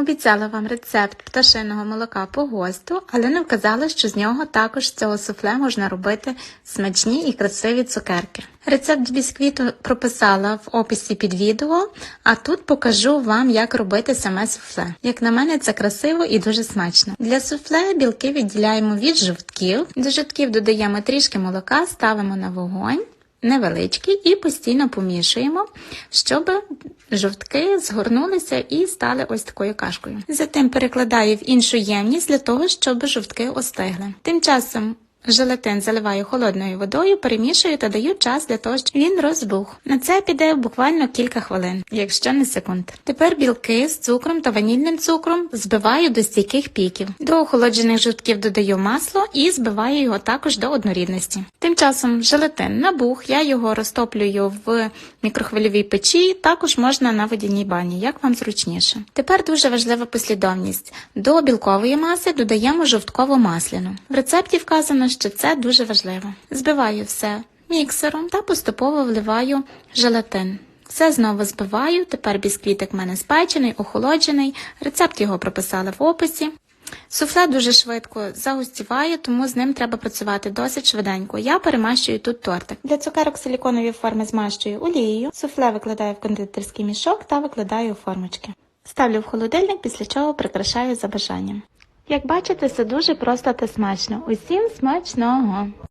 Обіцяла вам рецепт пташиного молока по госту, але не вказала, що з нього також з цього суфле можна робити смачні і красиві цукерки. Рецепт бісквіту прописала в описі під відео, а тут покажу вам, як робити саме суфле. Як на мене, це красиво і дуже смачно. Для суфле білки відділяємо від жовтків. До жовтків додаємо трішки молока, ставимо на вогонь невеличкий і постійно помішуємо, щоб жовтки згорнулися і стали ось такою кашкою. Затим перекладаю в іншу ємність для того, щоб жовтки остигли. Тим часом Желатин заливаю холодною водою, перемішую та даю час для того, щоб він розбух. На це піде буквально кілька хвилин, якщо не секунд. Тепер білки з цукром та ванільним цукром збиваю до стійких піків. До охолоджених жовтків додаю масло і збиваю його також до однорідності. Тим часом желатин набух, я його розтоплюю в мікрохвильовій печі, також можна на водяній бані, як вам зручніше. Тепер дуже важлива послідовність. До білкової маси додаємо жовткову масляну. В рецепті вказано, що це дуже важливо. Збиваю все міксером та поступово вливаю желатин. Все знову збиваю, тепер бісквітик в мене спечений, охолоджений, рецепт його прописала в описі. Суфле дуже швидко загустіває, тому з ним треба працювати досить швиденько. Я перемащую тут тортик. Для цукерок силіконові форми змащую олією, суфле викладаю в кондитерський мішок та викладаю у формочки. Ставлю в холодильник, після чого прикрашаю за бажанням. Як бачите, все дуже просто та смачно. Усім смачного!